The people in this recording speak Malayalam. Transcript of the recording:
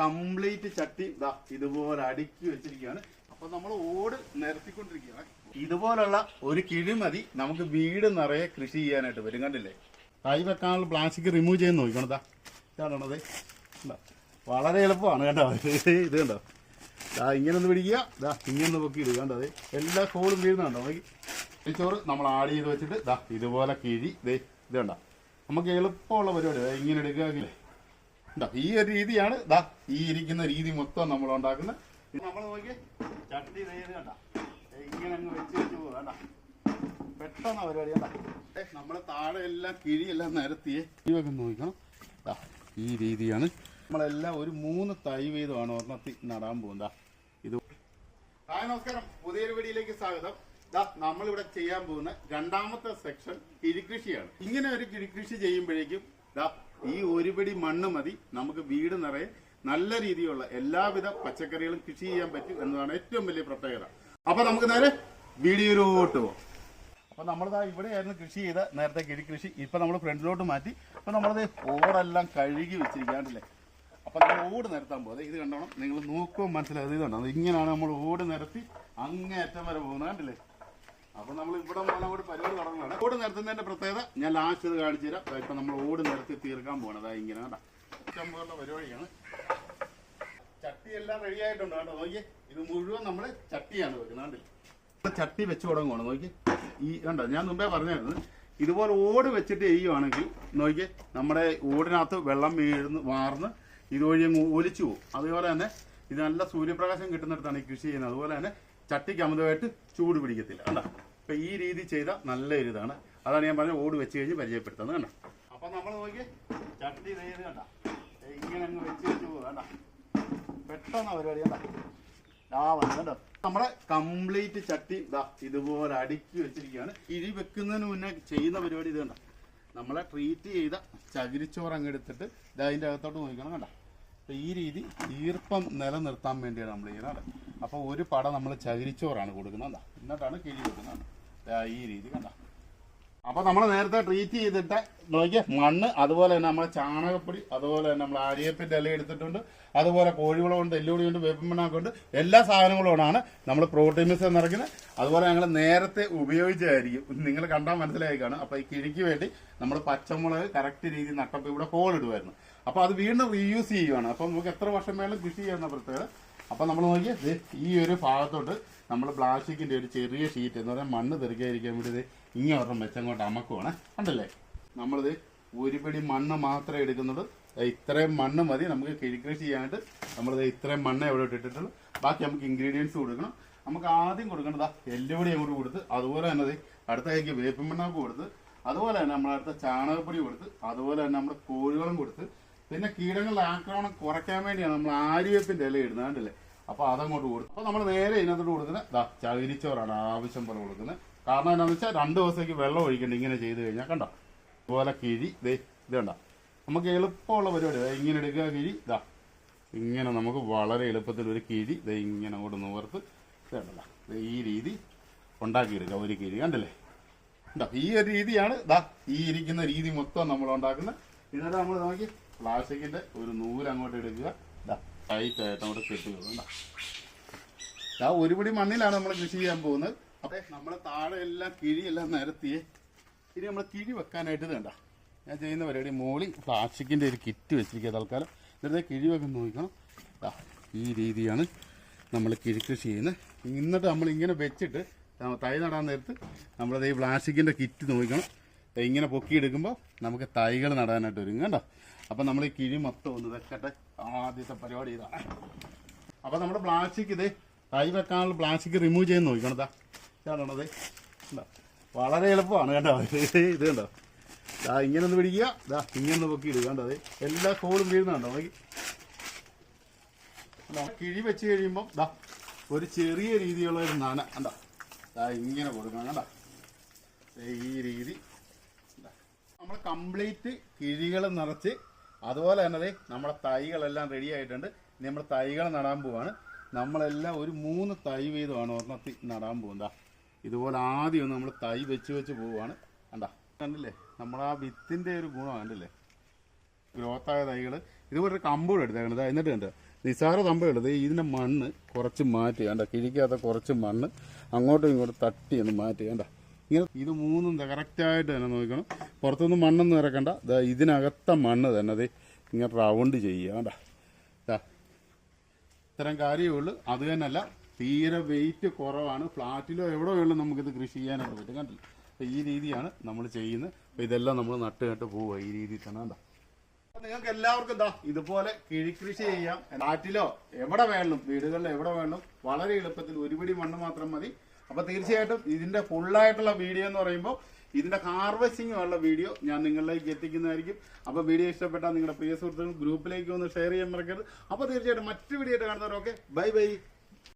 കംപ്ലീറ്റ് ചട്ടി ദാ ഇതുപോലെ അടുക്കി വെച്ചിരിക്കുകയാണ്. അപ്പൊ നമ്മൾ ഓട് നിരത്തിക്കൊണ്ടിരിക്കുകയാണ്. ഇതുപോലുള്ള ഒരു കിഴിമതി നമുക്ക് വീട് നിറയെ കൃഷി ചെയ്യാനായിട്ട് വരും. കണ്ടില്ലേ? കൈ വെക്കാനുള്ള പ്ലാസ്റ്റിക് റിമൂവ് ചെയ്യാൻ നോക്കണതാ ഇതാണത് ഇതാ. വളരെ എളുപ്പമാണ് കേട്ടോ ഇത് കണ്ടോ? ദാ ഇങ്ങനെ ഒന്ന് പിടിക്കുക. ദാ ഇങ്ങനെ ഒന്ന് പൊക്കി ഇടുക. കണ്ടോ ദേ എല്ലാ കോളും വീഴുന്നുണ്ടോ? ഈ ചോറ് നമ്മൾ ആഡ് ചെയ്ത് വെച്ചിട്ട് ദാ ഇതുപോലെ കിഴി. ദേ ഇത് കണ്ടോ? നമുക്ക് എളുപ്പമുള്ള പരിപാടി. ഇങ്ങനെ എടുക്കുക ഈ ഒരു രീതിയാണ് ദാ ഈ ഇരിക്കുന്ന രീതി മൊത്തം നമ്മൾ ഉണ്ടാക്കുന്നത് നമ്മൾ നോക്കി ചട്ടി നെയ്ത് ഇങ്ങനെ അങ്ങ് വെച്ച് വെച്ച് പോകാം കണ്ട. പെട്ടെന്ന് നമ്മളെ താഴെ എല്ലാം കിഴിയെല്ലാം നിരത്തിയേ ഇവൊക്കെ നോക്കണം. ദാ ഈ രീതിയാണ്. നമ്മളെല്ലാം ഒരു മൂന്ന് തൈ വീതമാണ് ഒരെണ്ണത്തിൽ നടാൻ പോകുന്നത്. ഇത് ഹായ് നമസ്കാരം. പുതിയൊരു വീഡിയോയിലേക്ക് സ്വാഗതം. നമ്മളിവിടെ ചെയ്യാൻ പോകുന്ന രണ്ടാമത്തെ സെക്ഷൻ കിഴിക്കൃഷിയാണ് ഇങ്ങനെ ഒരു കിഴിക്കൃഷി ചെയ്യുമ്പോഴേക്കും ഈ ഒരു പിടി മണ്ണ് മതി. നമുക്ക് വീട് നിറയെ നല്ല രീതിയിലുള്ള എല്ലാവിധ പച്ചക്കറികളും കൃഷി ചെയ്യാൻ പറ്റും എന്നതാണ് ഏറ്റവും വലിയ പ്രത്യേകത. അപ്പൊ നമുക്ക് നേരെ വീഡിയോയിലോട്ട് പോകാം അപ്പൊ നമ്മളിതാ ഇവിടെയായിരുന്നു കൃഷി ചെയ്ത നേരത്തെ കിഴികൃഷി ഇപ്പൊ നമ്മൾ ഫ്രണ്ടിലോട്ട് മാറ്റി. അപ്പൊ നമ്മളത് ഓടെല്ലാം കഴുകി വെച്ചിരിക്കാണ്ടല്ലേ? അപ്പൊ നമ്മൾ ഓട് നിരത്താൻ പോകുന്നത് ഇത് കണ്ടോണം? നിങ്ങൾ നോക്കുമ്പോൾ മനസ്സിലായത് കണ്ടോ? ഇങ്ങനെയാണ് നമ്മൾ ഓട് നിരത്തി അങ്ങേറ്റം വരെ പോകുന്നത്. കണ്ടില്ലേ? അപ്പൊ നമ്മൾ ഇവിടെ മുതൽ അങ്ങോട്ട് പരിപാടി തുടങ്ങുകയാണ്. ഓട് നിരത്തുന്നതിന്റെ പ്രത്യേകത ഞാൻ ലാസ്റ്റ് ഇത് കാണിച്ചു തരാം. ഇപ്പൊ നമ്മൾ ഓട് നിരത്തി തീർക്കാൻ പോകണം അതാ ഇങ്ങനെ കേട്ടോ ഇഷ്ടംപോലുള്ള പരിപാടിയാണ്. ചട്ടി എല്ലാം റെഡി ആയിട്ടുണ്ട് കേട്ടോ നോക്കി ഇത് മുഴുവൻ നമ്മൾ ചട്ടിയാണ് വെക്കുന്നത് ചട്ടി വെച്ച് തുടങ്ങുവാണ്. നോക്കി ഈ കണ്ടോ? ഞാൻ മുമ്പേ പറഞ്ഞായിരുന്നു. ഇതുപോലെ ഓട് വെച്ചിട്ട് ചെയ്യുവാണെങ്കിൽ നോക്കി നമ്മുടെ ഓടിനകത്ത് വെള്ളം വീഴുന്നു വാർന്ന് ഇതുവഴി ഒലിച്ചു പോകും. അതുപോലെ തന്നെ ഇത് നല്ല സൂര്യപ്രകാശം കിട്ടുന്നിടത്താണ് ഈ കൃഷി ചെയ്യുന്നത്. അതുപോലെ തന്നെ ചട്ടിക്ക് അമിതമായിട്ട് ചൂട് പിടിക്കത്തില്ല. കണ്ടോ? അപ്പൊ ഈ രീതി ചെയ്ത നല്ല ഒരു ഇതാണ്. അതാണ് ഞാൻ പറഞ്ഞ ഓട് വെച്ച് കഴിഞ്ഞ് പരിചയപ്പെടുത്തുന്നത്. കണ്ടോ? അപ്പൊ നമ്മൾ നോക്കി ചട്ടി നെയ്ത് കണ്ട? ഇങ്ങനെ അങ്ങ് വെച്ച് വെച്ച് പോകണ്ട കണ്ടോ? പെട്ടെന്ന് പരിപാടി കണ്ടോ? കണ്ടോ? നമ്മുടെ കംപ്ലീറ്റ് ചട്ടി ഇതാ ഇതുപോലെ അടുക്കി വെച്ചിരിക്കുകയാണ്. ഇരി വെക്കുന്നതിന് മുന്നേ ചെയ്യുന്ന പരിപാടി ഇത് കണ്ട? നമ്മളെ ട്രീറ്റ് ചെയ്ത ചകിരിച്ചോറ് അങ്ങ് എടുത്തിട്ട് ഇതാ അതിന്റെ അകത്തോട്ട് നോക്കണം കണ്ട? ഈ രീതി ഈർപ്പം നിലനിർത്താൻ വേണ്ടിയാണ് നമ്മൾ ചെയ്യുന്നത് അപ്പോൾ ഒരു പട നമ്മൾ ചകിരിച്ചോറാണ് കൊടുക്കുന്നത്. എന്നിട്ടാണ് കിഴി വെക്കുന്നത് ഈ രീതി കണ്ട? അപ്പോൾ നമ്മൾ നേരത്തെ ട്രീറ്റ് ചെയ്തിട്ട് നോക്കിയ മണ്ണ് അതുപോലെ തന്നെ നമ്മളെ ചാണകപ്പൊടി അതുപോലെ തന്നെ നമ്മൾ ആര്യപ്പിന്റെ ഇല എടുത്തിട്ടുണ്ട്. അതുപോലെ കോഴിവളമുണ്ട് എല്ലുപൊടിയുണ്ട് ഉണ്ട് എല്ലാ സാധനങ്ങളുമാണ് നമ്മൾ പ്രോട്ടീൻ മിക്സ് നിറയ്ക്കുന്നത് അതുപോലെ ഞങ്ങൾ നേരത്തെ ഉപയോഗിച്ചായിരിക്കും നിങ്ങൾ കണ്ടാൽ മനസ്സിലായി കാണും. അപ്പൊ ഈ കിഴിക്ക് വേണ്ടി നമ്മൾ പച്ചമുളക് കറക്റ്റ് രീതിയിൽ നട്ടപ്പോൾ ഇവിടെ ഹോൾ ഇടുമായിരുന്നു അപ്പൊ അത് വീണ്ടും റീയൂസ് ചെയ്യുകയാണ് അപ്പൊ നമുക്ക് എത്ര വർഷം വേണം കൃഷി ചെയ്യുന്ന പ്രത്യേകത? അപ്പൊ നമ്മൾ നോക്കിയത് ഈ ഒരു ഭാഗത്തോട്ട് നമ്മൾ പ്ലാസ്റ്റിക്കിന്റെ ഒരു ചെറിയ ഷീറ്റ് എന്ന് പറഞ്ഞാൽ മണ്ണ് തെറിക്കാതിരിക്കാൻ വേണ്ടി ഇങ്ങനെ ഒരെണ്ണം വെച്ചങ്ങോട്ട് അമക്കുവാണ്. കണ്ടല്ലേ? നമ്മളിത് ഒരു പിടി മണ്ണ് മാത്രമേ എടുക്കുന്നുള്ളൂ ഇത്രയും മണ്ണ് മതി. നമുക്ക് കിഴിക്കൃഷി ചെയ്യാനായിട്ട് നമ്മളിത് ഇത്രയും മണ്ണ് എവിടെ ഇട്ടിട്ടുള്ളൂ. ബാക്കി നമുക്ക് ഇൻഗ്രീഡിയൻസ് കൊടുക്കണം. നമുക്ക് ആദ്യം കൊടുക്കേണ്ടതാ എല്ലുപൊടി അങ്ങോട്ട് കൊടുത്ത് അതുപോലെ തന്നെ ദേ അടുത്തേക്ക് വേപ്പിൻ മണ്ണൊക്കെ കൊടുത്ത് അതുപോലെ തന്നെ നമ്മളടുത്ത ചാണകപ്പൊടി കൊടുത്ത് അതുപോലെ തന്നെ നമ്മുടെ കോഴികളും കൊടുത്ത് പിന്നെ കീടങ്ങളുടെ ആക്രമണം കുറയ്ക്കാൻ വേണ്ടിയാണ് നമ്മൾ ആര്യവേപ്പിന്റെ ഇല ഇടുന്നത് കണ്ടില്ലേ? അപ്പൊ അതങ്ങോട്ട് കൊടുക്കും അപ്പൊ നമ്മൾ നേരെ ഇതിനകത്തോട്ട് കൊടുക്കുന്നത് ദാ ചകിരിച്ചോറാണ് ആവശ്യം പോലെ കൊടുക്കുന്നത്. കാരണം എന്താണെന്ന് വെച്ചാൽ രണ്ട് ദിവസത്തേക്ക് വെള്ളം ഒഴിക്കണ്ട ഇങ്ങനെ ചെയ്ത് കഴിഞ്ഞാൽ കണ്ടോ? ഇതുപോലെ കിഴി ദേ ഇത് കണ്ടോ? നമുക്ക് എളുപ്പമുള്ള പരിപാടി ഇങ്ങനെ എടുക്കുക കിഴി ഇതാ ഇങ്ങനെ നമുക്ക് വളരെ എളുപ്പത്തിൽ ഒരു കിഴി ദേ ഇങ്ങനെ അങ്ങോട്ട് നോർത്ത് ഇത് കണ്ടല്ലോ ഈ രീതി ഉണ്ടാക്കിയെടുക്കുക ഒരു കിഴി കണ്ടല്ലേ? ഈ ഒരു രീതിയാണ് ദാ ഈ ഇരിക്കുന്ന രീതി മൊത്തം നമ്മൾ ഉണ്ടാക്കുന്നത്. എന്നിട്ട് നമ്മൾ നോക്കി പ്ലാസ്റ്റിക്കിന്റെ ഒരു നൂൽ അങ്ങോട്ട് എടുക്കുക. ടൈറ്റ് ആയിട്ട് അങ്ങോട്ട് കെട്ടി വെക്കുക. ദാ. ഒരു പിടി മണ്ണിലാണ് നമ്മൾ കൃഷി ചെയ്യാൻ പോകുന്നത്. അപ്പൊ നമ്മളെ താഴെ എല്ലാം കിഴിയെല്ലാം നിരത്തിയേ ഇനി നമ്മൾ കിഴി വെക്കാനായിട്ട് കണ്ട. ഞാൻ ചെയ്യുന്ന പരിപാടി മോളി പ്ലാസ്റ്റിക്കിന്റെ ഒരു കിറ്റ് വെച്ചിരിക്കുക തൽക്കാലം എന്നിട്ട് കിഴി വെക്കാൻ നോക്കണം. ഈ രീതിയാണ് നമ്മൾ കിഴി കൃഷി ചെയ്യുന്നത്. എന്നിട്ട് നമ്മൾ ഇങ്ങനെ വെച്ചിട്ട് ത- നടാൻ നേരത്ത് നമ്മളത് ഈ പ്ലാസ്റ്റിക്കിന്റെ കിറ്റ് നോക്കണം. ഇങ്ങനെ പൊക്കിയെടുക്കുമ്പോൾ നമുക്ക് തൈകൾ നടാനായിട്ട് വരും കേട്ടോ. അപ്പം നമ്മൾ ഈ കിഴി മൊത്തം ഒന്ന് വെക്കട്ടെ. ആദ്യത്തെ പരിപാടി ഇതാണ് അപ്പം നമ്മുടെ പ്ലാസ്റ്റിക് ഇത് തൈ വെക്കാനുള്ള പ്ലാസ്റ്റിക് റിമൂവ് ചെയ്ത് നോക്കണതാ ഇതാണത് വളരെ എളുപ്പമാണ് കേട്ടോ. ഇത് കണ്ടോ? ദാ ഇങ്ങനെ ഒന്ന് പിടിക്കുക. ദാ ഇങ്ങനെ ഒന്ന് പൊക്കി ഇടുക കണ്ടോ എല്ലാ കോളും വീഴുന്നുണ്ടോ? കിഴി വെച്ച് കഴിയുമ്പോൾ ദാ ഒരു ചെറിയ രീതിയിലുള്ള ഒരു നന. കണ്ടോ? ദാ ഇങ്ങനെ കൊടുക്കണം. കണ്ടോ? ഈ രീതി. നമ്മൾ കംപ്ലീറ്റ് കിഴികൾ നിറച്ച് അതുപോലെ തന്നെ നമ്മുടെ തൈകളെല്ലാം റെഡി ആയിട്ടുണ്ട്. ഇനി നമ്മൾ തൈകൾ നടാൻ പോവാണ്. നമ്മളെല്ലാം ഒരു മൂന്ന് തൈ വീതമാണ് ഒരെണ്ണത്തിൽ നടാൻ പോകുന്നത് ഇതുപോലെ ആദ്യം നമ്മൾ തൈ വെച്ച് വെച്ച് പോവുകയാണ്. കണ്ട? കണ്ടില്ലേ? നമ്മൾ ആ വിത്തിന്റെ ഒരു ഗുണം കണ്ടില്ലേ? ഗ്രോത്തായ തൈകൾ ഇതുപോലെ ഒരു കമ്പോട് എടുത്തേക്കണത് എന്നിട്ട് കണ്ടോ? നിസാര എടുത്ത് ഇതിന്റെ മണ്ണ് കുറച്ച് മാറ്റി. കണ്ട? കിഴിക്കാത്ത കുറച്ച് മണ്ണ് അങ്ങോട്ടും ഇങ്ങോട്ടും തട്ടി ഒന്ന് മാറ്റി. കണ്ട? ഇത് മൂന്നും കറക്റ്റായിട്ട് തന്നെ നോക്കണം. പുറത്തുനിന്ന് മണ്ണൊന്നും ഇറക്കണ്ട. ഇതിനകത്ത മണ്ണ് തന്നെ ദേ ഇങ്ങനെ റൗണ്ട് ചെയ്യുക. കേട്ടോ ഇത്തരം കാര്യമേ ഉള്ളൂ. അത് തന്നെയല്ല തീരെ വെയിറ്റ് കുറവാണ്. ഫ്ലാറ്റിലോ എവിടെ വേണം നമുക്കിത് കൃഷി ചെയ്യാനായിട്ട് പറ്റും. കണ്ടില്ല? അപ്പോൾ ഈ രീതിയാണ് നമ്മൾ ചെയ്യുന്നത്. അപ്പോൾ ഇതെല്ലാം നമ്മൾ നട്ട് കേട്ട് പോവുക ഈ രീതിയിൽ തന്നെ. കണ്ടോ? നിങ്ങൾക്ക് എല്ലാവർക്കും എന്താ ഇതുപോലെ കിഴിക്കൃഷി ചെയ്യാം. നാട്ടിലോ എവിടെ വേണം വീടുകളിലോ എവിടെ വേണം വളരെ എളുപ്പത്തിൽ ഒരു പിടി മണ്ണ് മാത്രം മതി. അപ്പൊ തീർച്ചയായിട്ടും ഇതിന്റെ ഫുള്ളായിട്ടുള്ള വീഡിയോ എന്ന് പറയുമ്പോൾ ഇതിന്റെ ഹാർവെസ്റ്റിംഗ് ഉള്ള വീഡിയോ ഞാൻ നിങ്ങളിലേക്ക് എത്തിക്കുന്നതായിരിക്കും. അപ്പൊ വീഡിയോ ഇഷ്ടപ്പെട്ടാൽ നിങ്ങളുടെ പ്രിയ സുഹൃത്തുക്കൾ ഗ്രൂപ്പിലേക്ക് ഒന്ന് ഷെയർ ചെയ്യാൻ മറക്കരുത്. അപ്പൊ തീർച്ചയായിട്ടും മറ്റു വീഡിയോ ആയിട്ട് കാണുന്നവരൊക്കെ ബൈ ബൈ